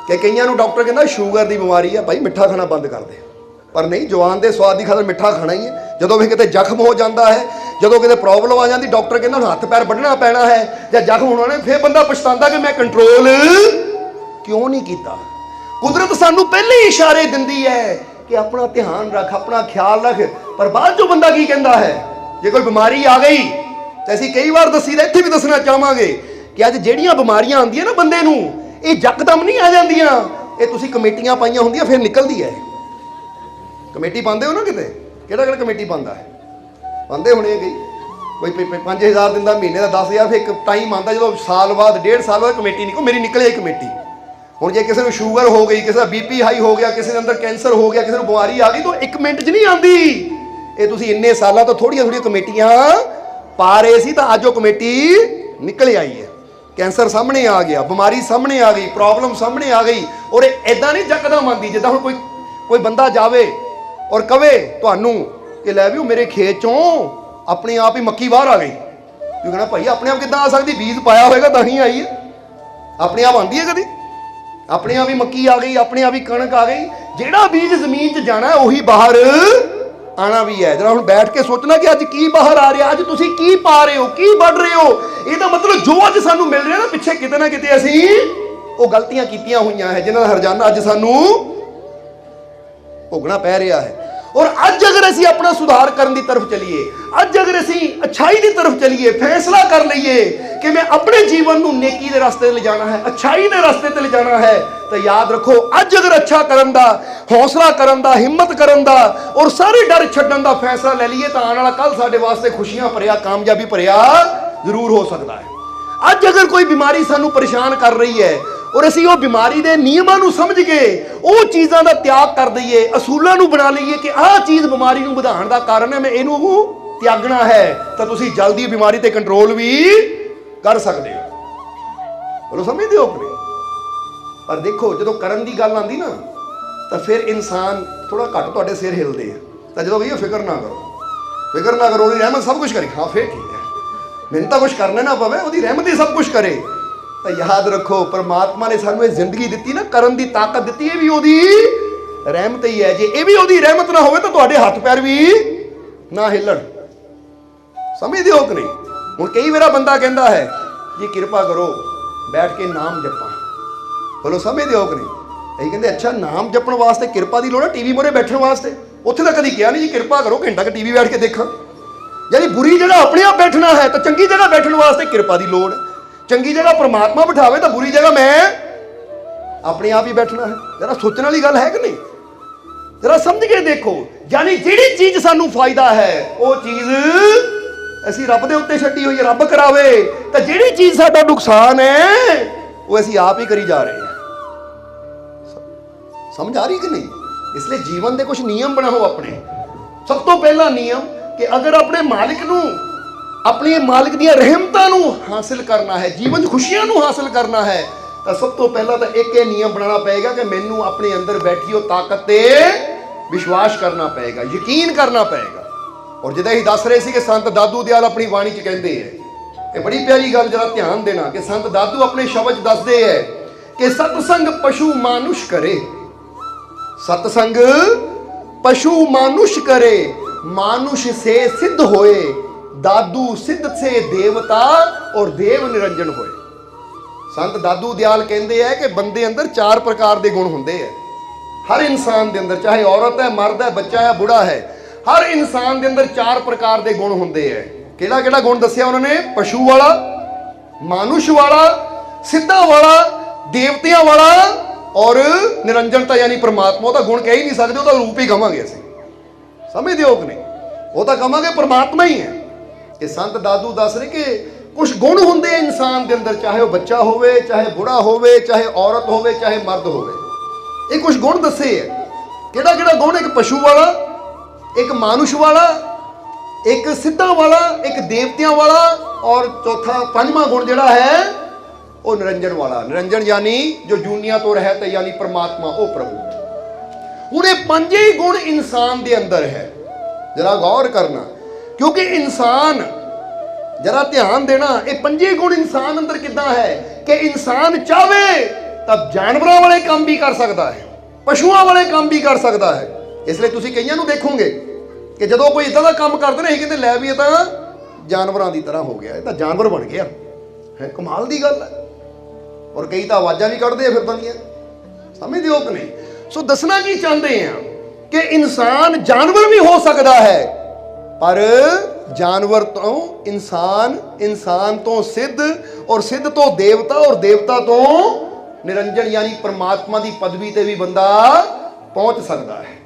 ਕਿ ਕਈਆਂ ਨੂੰ ਡਾਕਟਰ ਕਹਿੰਦਾ ਸ਼ੂਗਰ ਦੀ ਬਿਮਾਰੀ ਆ, ਭਾਈ ਮਿੱਠਾ ਖਾਣਾ ਬੰਦ ਕਰ ਦੇ। ਪਰ ਨਹੀਂ, ਜਵਾਨ ਦੇ ਸਵਾਦ ਦੀ ਖਾਤਰ ਮਿੱਠਾ ਖਾਣਾ ਹੀ ਹੈ। ਜਦੋਂ ਵੀ ਕਿਤੇ ਜ਼ਖਮ ਹੋ ਜਾਂਦਾ ਹੈ, ਜਦੋਂ ਕਿਤੇ ਪ੍ਰੋਬਲਮ ਆ ਜਾਂਦੀ ਡਾਕਟਰ ਕਹਿੰਦਾ ਹੁਣ ਹੱਥ ਪੈਰ ਵੱਢਣਾ ਪੈਣਾ ਹੈ। ਜਾਂ ਜ਼ਖਮ ਹੋਣਾ ਨੇ, ਫਿਰ ਬੰਦਾ ਪਛਤਾਉਂਦਾ ਕਿ ਮੈਂ ਕੰਟਰੋਲ ਕਿਉਂ ਨਹੀਂ ਕੀਤਾ? ਕੁਦਰਤ ਸਾਨੂੰ ਪਹਿਲੇ ਹੀ ਇਸ਼ਾਰੇ ਦਿੰਦੀ ਹੈ ਕਿ ਆਪਣਾ ਧਿਆਨ ਰੱਖ, ਆਪਣਾ ਖਿਆਲ ਰੱਖ। ਪਰ ਬਾਅਦ ਚੋਂ ਬੰਦਾ ਕੀ ਕਹਿੰਦਾ ਹੈ? ਜੇ ਕੋਈ ਬਿਮਾਰੀ ਆ ਗਈ, ਤੇ ਅਸੀਂ ਕਈ ਵਾਰ ਦੱਸੀਦਾ ਇੱਥੇ ਵੀ ਦੱਸਣਾ ਚਾਹਾਂਗੇ ਕਿ ਅੱਜ ਜਿਹੜੀਆਂ ਬਿਮਾਰੀਆਂ ਆਉਂਦੀਆਂ ਨਾ ਬੰਦੇ ਨੂੰ, ਇਹ ਯਕਦਮ ਨਹੀਂ ਆ ਜਾਂਦੀਆਂ। ਇਹ ਤੁਸੀਂ ਕਮੇਟੀਆਂ ਪਾਈਆਂ ਹੁੰਦੀਆਂ, ਫਿਰ ਨਿਕਲਦੀ ਹੈ। ਕਮੇਟੀ ਪਾਉਂਦੇ ਹੋ ਨਾ ਕਿਤੇ? ਕਿਹੜਾ ਕਿਹੜਾ ਕਮੇਟੀ ਪਾਉਂਦਾ ਹੈ? ਪਾਉਂਦੇ ਹੋਣੇ ਗਈ ਕੋਈ। 5000 ਦਿੰਦਾ ਮਹੀਨੇ ਦਾ 10000 ਫਿਰ ਇੱਕ ਟਾਈਮ ਆਉਂਦਾ ਜਦੋਂ ਸਾਲ ਬਾਅਦ, ਡੇਢ ਸਾਲ ਬਾਅਦ ਕਮੇਟੀ ਨਿਕੋ ਮੇਰੀ ਨਿਕਲੇ ਕਮੇਟੀ। ਹੁਣ ਜੇ ਕਿਸੇ ਨੂੰ ਸ਼ੂਗਰ ਹੋ ਗਈ, ਕਿਸੇ ਦਾ ਬੀਪੀ ਹਾਈ ਹੋ ਗਿਆ, ਕਿਸੇ ਦੇ ਅੰਦਰ ਕੈਂਸਰ ਹੋ ਗਿਆ, ਕਿਸੇ ਨੂੰ ਬਿਮਾਰੀ ਆ ਗਈ, ਤਾਂ ਇੱਕ ਮਿੰਟ 'ਚ ਨਹੀਂ ਆਉਂਦੀ। ਇਹ ਤੁਸੀਂ ਇੰਨੇ ਸਾਲਾਂ ਤੋਂ ਥੋੜੀਆਂ ਥੋੜੀਆਂ ਕਮੇਟੀਆਂ ਪਾ ਰਹੇ ਸੀ, ਤਾਂ ਅੱਜ ਉਹ ਕਮੇਟੀ ਨਿਕਲ ਆਈ ਹੈ। ਕੈਂਸਰ ਸਾਹਮਣੇ ਆ ਗਿਆ, ਬਿਮਾਰੀ ਸਾਹਮਣੇ ਆ ਗਈ ਪ੍ਰੋਬਲਮ ਸਾਹਮਣੇ ਆ ਗਈ, ਔਰ ਇਹ ਐਦਾਂ ਨਹੀਂ ਜੱਕਦਮ ਆਉਂਦੀ, ਜਿੱਦਾਂ ਹੁਣ ਕੋਈ ਕੋਈ ਬੰਦਾ ਜਾਵੇ ਔਰ ਕਵੇ ਤੁਹਾਨੂੰ ਕਿ ਲੈ ਵੀ ਉਹ ਮੇਰੇ ਖੇਤ ਚੋਂ ਆਪਣੇ ਆਪ ਹੀ ਮੱਕੀ ਬਾਹਰ ਆ ਗਈ। ਤੂੰ ਕਹਣਾ ਭਾਈ, ਆਪਣੇ ਆਪ ਕਿੱਦਾਂ ਆ ਸਕਦੀ? ਬੀਜ ਪਾਇਆ ਹੋਵੇਗਾ ਤਾਂ ਹੀ ਆਈ ਹੈ। ਆਪਣੇ ਆਪ ਆਂਦੀ ਹੈ ਕਦੀ? ਆਪਣੇ ਆਪ ਹੀ ਮੱਕੀ ਆ ਗਈ, ਆਪਣੇ ਆਪ ਹੀ ਕਣਕ ਆ ਗਈ। ਜਿਹੜਾ ਬੀਜ ਜ਼ਮੀਨ 'ਚ ਜਾਣਾ ਉਹੀ ਬਾਹਰ ਆਣਾ ਵੀ ਹੈ। ਜਰਾ ਹੁਣ ਬੈਠ ਕੇ ਸੋਚਣਾ ਕਿ ਅੱਜ ਕੀ ਬਾਹਰ ਆ ਰਿਹਾ, ਅੱਜ ਤੁਸੀਂ ਕੀ ਪਾ ਰਹੇ ਹੋ, ਕੀ ਵੱਢ ਰਹੇ ਹੋ? ਇਹਦਾ ਮਤਲਬ ਜੋ ਅੱਜ ਸਾਨੂੰ ਮਿਲ ਰਿਹਾ ਨਾ, ਪਿੱਛੇ ਕਿਤੇ ਨਾ ਕਿਤੇ ਅਸੀਂ ਉਹ ਗਲਤੀਆਂ ਕੀਤੀਆਂ ਹੋਈਆਂ ਹੈ, ਜਿਨ੍ਹਾਂ ਦਾ ਹਰਜਾਨਾ ਅੱਜ ਸਾਨੂੰ ਭੋਗਣਾ ਪੈ ਰਿਹਾ ਹੈ। ਔਰ ਅੱਜ ਅਗਰ ਅਸੀਂ ਆਪਣਾ ਸੁਧਾਰ ਕਰਨ ਦੀ ਤਰਫ ਚਲੀਏ, ਅੱਜ ਅਗਰ ਅਸੀਂ ਅਛਾਈ ਦੀ ਤਰਫ ਚਲੀਏ, ਫੈਸਲਾ ਕਰ ਲਈਏ ਕਿ ਮੈਂ ਆਪਣੇ ਜੀਵਨ ਨੂੰ ਨੇਕੀ ਦੇ ਰਸਤੇ ਤੇ ਲਿਜਾਣਾ ਹੈ, ਅਛਾਈ ਦੇ ਰਸਤੇ ਤੇ ਲਿਜਾਣਾ ਹੈ, ਤਾਂ ਯਾਦ ਰੱਖੋ, ਅੱਜ ਅਗਰ ਅੱਛਾ ਕਰਨ ਦਾ, ਹੌਸਲਾ ਕਰਨ ਦਾ, ਹਿੰਮਤ ਕਰਨ ਦਾ ਔਰ ਸਾਰੇ ਡਰ ਛੱਡਣ ਦਾ ਫੈਸਲਾ ਲੈ ਲਈਏ, ਤਾਂ ਆਉਣ ਵਾਲਾ ਕੱਲ ਸਾਡੇ ਵਾਸਤੇ ਖੁਸ਼ੀਆਂ ਭਰਿਆ, ਕਾਮਯਾਬੀ ਭਰਿਆ ਜ਼ਰੂਰ ਹੋ ਸਕਦਾ ਹੈ। ਅੱਜ ਅਗਰ ਕੋਈ ਬਿਮਾਰੀ ਸਾਨੂੰ ਪਰੇਸ਼ਾਨ ਕਰ ਰਹੀ ਹੈ ਔਰ ਅਸੀਂ ਉਹ ਬਿਮਾਰੀ ਦੇ ਨਿਯਮਾਂ ਨੂੰ ਸਮਝ ਕੇ ਉਹ ਚੀਜ਼ਾਂ ਦਾ ਤਿਆਗ ਕਰ ਦਈਏ, ਅਸੂਲਾਂ ਨੂੰ ਬਣਾ ਲਈਏ ਕਿ ਆਹ ਚੀਜ਼ ਬਿਮਾਰੀ ਨੂੰ ਵਧਾਉਣ ਦਾ ਕਾਰਨ ਹੈ, ਮੈਂ ਇਹਨੂੰ ਤਿਆਗਣਾ ਹੈ, ਤਾਂ ਤੁਸੀਂ ਜਲਦੀ ਬਿਮਾਰੀ ਤੇ ਕੰਟਰੋਲ ਵੀ ਕਰ ਸਕਦੇ ਹੋ। ਬੋਲੋ, ਸਮਝਦੇ ਹੋ ਆਪਣੇ? ਪਰ ਦੇਖੋ, ਜਦੋਂ ਕਰਨ ਦੀ ਗੱਲ ਆਂਦੀ ਨਾ, ਤਾਂ ਫਿਰ ਇਨਸਾਨ ਥੋੜਾ ਘੱਟ ਤੁਹਾਡੇ ਸਿਰ ਹਿਲਦੇ ਆ। ਤਾਂ ਜਦੋਂ ਕਹੀਏ, ਫਿਕਰ ਨਾ ਕਰੋ, ਫਿਕਰ ਨਾ ਕਰੋ, ਉਹਦੀ ਰਹਿਮਤ ਸਭ ਕੁਝ ਕਰੇ। ਹਾਂ, ਫਿਰ ਠੀਕ ਹੈ। ਮੈਨੂੰ ਤਾਂ ਕੁਝ ਕਰਨਾ ਨਾ ਪਵੇ, ਉਹਦੀ ਰਹਿਮਤ ਹੀ ਸਭ ਕੁਝ ਕਰੇ। ਤਾਂ ਯਾਦ ਰੱਖੋ, ਪਰਮਾਤਮਾ ਨੇ ਸਾਨੂੰ ਇਹ ਜ਼ਿੰਦਗੀ ਦਿੱਤੀ ਨਾ, ਕਰਨ ਦੀ ਤਾਕਤ ਦਿੱਤੀ, ਇਹ ਵੀ ਉਹਦੀ ਰਹਿਮਤ ਹੀ ਹੈ। ਜੇ ਇਹ ਵੀ ਉਹਦੀ ਰਹਿਮਤ ਨਾ ਹੋਵੇ ਤਾਂ ਤੁਹਾਡੇ ਹੱਥ ਪੈਰ ਵੀ ਨਾ ਹਿੱਲਣ। ਸਮਝਦੇ ਹੋ ਕਿ ਨਹੀਂ? ਹੁਣ ਕਈ ਵਾਰਾ ਬੰਦਾ ਕਹਿੰਦਾ ਹੈ, ਜੀ ਕਿਰਪਾ ਕਰੋ, ਬੈਠ ਕੇ ਨਾਮ ਜਪਾਂ। ਬੋਲੋ, ਸਮਝਦੇ ਹੋ ਕਿ ਨਹੀਂ? ਅਸੀਂ ਕਹਿੰਦੇ, ਅੱਛਾ, ਨਾਮ ਜਪਣ ਵਾਸਤੇ ਕਿਰਪਾ ਦੀ ਲੋੜ ਹੈ, ਟੀਵੀ ਮੋਰੇ ਬੈਠਣ ਵਾਸਤੇ? ਉੱਥੇ ਤਾਂ ਕਦੀ ਕਿਹਾ ਨਹੀਂ, ਜੀ ਕਿਰਪਾ ਕਰੋ, ਘੰਟਾ ਕ ਟੀਵੀ ਬੈਠ ਕੇ ਦੇਖਾਂ। ਯਾਨੀ ਬੁਰੀ ਜਗ੍ਹਾ ਆਪਣੇ ਆਪ ਬੈਠਣਾ ਹੈ, ਤਾਂ ਚੰਗੀ ਜਗ੍ਹਾ ਬੈਠਣ ਵਾਸਤੇ ਕਿਰਪਾ ਦੀ ਲੋੜ ਹੈ। ਚੰਗੀ ਜਗ੍ਹਾ ਪ੍ਰਮਾਤਮਾ ਬਿਠਾਵੇ ਤਾਂ ਬੁਰੀ ਜਗ੍ਹਾ ਮੈਂ ਆਪਣੇ ਆਪ ਹੀ ਬੈਠਣਾ ਹੈ। ਜਰਾ ਸੋਚਣ ਵਾਲੀ ਗੱਲ ਹੈ ਕਿ ਨਹੀਂ? ਜਰਾ ਸਮਝ ਕੇ ਦੇਖੋ। ਯਾਨੀ ਜਿਹੜੀ ਚੀਜ਼ ਸਾਨੂੰ ਫਾਇਦਾ ਹੈ, ਉਹ ਚੀਜ਼ ਅਸੀਂ ਰੱਬ ਦੇ ਉੱਤੇ ਛੱਡੀ ਹੋਈ ਹੈ, ਰੱਬ ਕਰਾਵੇ। ਤਾਂ ਜਿਹੜੀ ਚੀਜ਼ ਸਾਡਾ ਨੁਕਸਾਨ ਹੈ, ਉਹ ਅਸੀਂ ਆਪ ਹੀ ਕਰੀ ਜਾ ਰਹੇ ਹਾਂ। ਸਮਝ ਆ ਰਹੀ ਕਿ ਨਹੀਂ? ਇਸ ਲਈ ਜੀਵਨ ਦੇ ਕੁਝ ਨਿਯਮ ਬਣਾਓ ਆਪਣੇ। ਸਭ ਤੋਂ ਪਹਿਲਾ ਨਿਯਮ ਕਿ ਅਗਰ ਆਪਣੇ ਮਾਲਿਕ ਨੂੰ ਆਪਣੇ ਮਾਲਕ ਦੀਆਂ ਰਹਿਮਤਾਂ ਨੂੰ ਹਾਸਲ ਕਰਨਾ ਹੈ, ਜੀਵਨ 'ਚ ਖੁਸ਼ੀਆਂ ਨੂੰ ਹਾਸਲ ਕਰਨਾ ਹੈ, ਤਾਂ ਸਭ ਤੋਂ ਪਹਿਲਾਂ ਤਾਂ ਇੱਕ ਇਹ ਨਿਯਮ ਬਣਾਉਣਾ ਪਏਗਾ ਕਿ ਮੈਨੂੰ ਆਪਣੇ ਅੰਦਰ ਬੈਠੀ ਉਹ ਤਾਕਤ ਤੇ ਵਿਸ਼ਵਾਸ ਕਰਨਾ ਪਏਗਾ, ਯਕੀਨ ਕਰਨਾ ਪਏਗਾ। ਔਰ ਜਿਹਦਾ ਹੀ ਦੱਸ ਰਹੇ ਸੀ ਕਿ ਸੰਤ ਦਾਦੂ ਦਿਆਲ ਆਪਣੀ ਬਾਣੀ 'ਚ ਕਹਿੰਦੇ ਹੈ, ਇਹ ਬੜੀ ਪਿਆਰੀ ਗੱਲ ਜਰਾ ਧਿਆਨ ਦੇਣਾ ਕਿ ਸੰਤ ਦਾਦੂ ਆਪਣੇ ਸ਼ਬਦ ਦੱਸਦੇ ਹੈ ਕਿ ਸਤਸੰਗ ਪਸ਼ੂ ਮਾਨੁਸ਼ ਕਰੇ। ਸਤਸੰਗ ਪਸ਼ੂ ਮਾਨੁਸ਼ ਕਰੇ, ਮਾਨੁਸ਼ ਸੇ ਸਿੱਧ ਹੋਏ। ਦਾਦੂ ਸਿੱਧ ਸੇ ਦੇਵਤਾ ਔਰ ਦੇਵ ਨਿਰੰਜਨ ਹੋਏ। ਸੰਤ ਦਾਦੂ ਦਿਆਲ ਕਹਿੰਦੇ ਆ ਕਿ ਬੰਦੇ ਅੰਦਰ ਚਾਰ ਪ੍ਰਕਾਰ ਦੇ ਗੁਣ ਹੁੰਦੇ ਆ। ਹਰ ਇਨਸਾਨ ਦੇ ਅੰਦਰ, ਚਾਹੇ ਔਰਤ ਹੈ, ਮਰਦ ਹੈ, ਬੱਚਾ ਹੈ, ਬੁੜਾ ਹੈ, ਹਰ ਇਨਸਾਨ ਦੇ ਅੰਦਰ ਚਾਰ ਪ੍ਰਕਾਰ ਦੇ ਗੁਣ ਹੁੰਦੇ ਆ। ਕਿਹੜਾ ਕਿਹੜਾ ਗੁਣ ਦੱਸਿਆ ਉਹਨਾਂ ਨੇ? ਪਸ਼ੂ ਵਾਲਾ, ਮਾਨੁਸ਼ ਵਾਲਾ, ਸਿੱਧਾ ਵਾਲਾ, ਦੇਵਤਿਆਂ ਵਾਲਾ ਔਰ ਨਿਰੰਜਨ ਤਾਂ ਯਾਨੀ ਪ੍ਰਮਾਤਮਾ। ਉਹਦਾ ਗੁਣ ਕਹਿ ਹੀ ਨਹੀਂ ਸਕਦੇ ਉਹਦਾ ਰੂਪ ਹੀ ਕਹਾਂਗੇ ਅਸੀਂ। ਸਮਝਦੇ ਹੋ ਕਿ ਨਹੀਂ? ਉਹ ਤਾਂ ਕਹਾਂਗੇ ਪਰਮਾਤਮਾ ਹੀ ਹੈ। ਇਹ ਸੰਤ ਦਾਦੂ ਦੱਸ ਰਹੇ ਕਿ ਕੁਝ ਗੁਣ ਹੁੰਦੇ ਇਨਸਾਨ ਦੇ ਅੰਦਰ, ਚਾਹੇ ਉਹ ਬੱਚਾ ਹੋਵੇ, ਚਾਹੇ ਬੁੜਾ ਹੋਵੇ, ਚਾਹੇ ਔਰਤ ਹੋਵੇ, ਚਾਹੇ ਮਰਦ ਹੋਵੇ। ਇਹ ਕੁਝ ਗੁਣ ਦੱਸੇ ਹੈ ਕਿਹੜਾ ਕਿਹੜਾ ਗੁਣ? ਇੱਕ ਪਸ਼ੂ ਵਾਲਾ, ਇੱਕ ਮਾਨੁਸ਼ ਵਾਲਾ, ਇੱਕ ਸਿੱਧਾ ਵਾਲਾ, ਇੱਕ ਦੇਵਤਿਆਂ ਵਾਲਾ ਔਰ ਚੌਥਾ, ਪੰਜਵਾਂ ਗੁਣ ਜਿਹੜਾ ਹੈ, ਉਹ ਨਿਰੰਜਨ ਵਾਲਾ। ਨਿਰੰਜਨ ਯਾਨੀ ਜੋ ਜੂਨੀਆਂ ਤੋਂ ਰਹਿਤ ਹੈ, ਯਾਨੀ ਪ੍ਰਮਾਤਮਾ, ਉਹ ਪ੍ਰਭੂ। ਹੁਣ ਇਹ ਪੰਜੇ ਗੁਣ ਇਨਸਾਨ ਦੇ ਅੰਦਰ ਹੈ। ਜਰਾ ਗੌਰ ਕਰਨਾ। ਕਿਉਂਕਿ ਇਨਸਾਨ, ਜਰਾ ਧਿਆਨ ਦੇਣਾ, ਇਹ ਪੰਜੇ ਗੁਣ ਇਨਸਾਨ ਅੰਦਰ ਕਿੱਦਾਂ ਹੈ? ਕਿ ਇਨਸਾਨ ਚਾਵੇ, ਤਾਂ ਜਾਨਵਰਾਂ ਵਾਲੇ ਕੰਮ ਵੀ ਕਰ ਸਕਦਾ ਹੈ, ਪਸ਼ੂਆਂ ਵਾਲੇ ਕੰਮ ਵੀ ਕਰ ਸਕਦਾ ਹੈ। ਇਸ ਲਈ ਤੁਸੀਂ ਕਈਆਂ ਨੂੰ ਦੇਖੋਗੇ ਕਿ ਜਦੋਂ ਕੋਈ ਇਦਾਂ ਦਾ ਕੰਮ ਕਰਦੇ ਨੇ ਇਹ ਕਹਿੰਦੇ, ਲੈ ਵੀ ਇਹ ਤਾਂ ਜਾਨਵਰਾਂ ਦੀ ਤਰ੍ਹਾਂ ਹੋ ਗਿਆ, ਇਹ ਤਾਂ ਜਾਨਵਰ ਬਣ ਗਿਆ। ਹੈ, ਕਮਾਲ ਦੀ ਗੱਲ ਹੈ। ਔਰ ਕਈ ਤਾਂ ਆਵਾਜ਼ਾਂ ਵੀ ਕੱਢਦੇ ਆ ਫਿਰਦਾਂ ਦੀਆਂ। ਸਮਝਦੇ ਹੋ ਕਿ ਨਹੀਂ? ਸੋ ਦੱਸਣਾ ਕੀ ਚਾਹੁੰਦੇ ਆ ਕਿ ਇਨਸਾਨ ਜਾਨਵਰ ਵੀ ਹੋ ਸਕਦਾ ਹੈ ਪਰ ਜਾਨਵਰ ਤੋਂ ਇਨਸਾਨ ਇਨਸਾਨ ਤੋਂ ਸਿੱਧ ਔਰ ਸਿੱਧ ਤੋਂ ਦੇਵਤਾ ਔਰ ਦੇਵਤਾ ਤੋਂ ਨਿਰੰਜਨ, ਯਾਨੀ ਪਰਮਾਤਮਾ ਦੀ ਪਦਵੀ ਤੇ ਵੀ ਬੰਦਾ ਪਹੁੰਚ ਸਕਦਾ ਹੈ।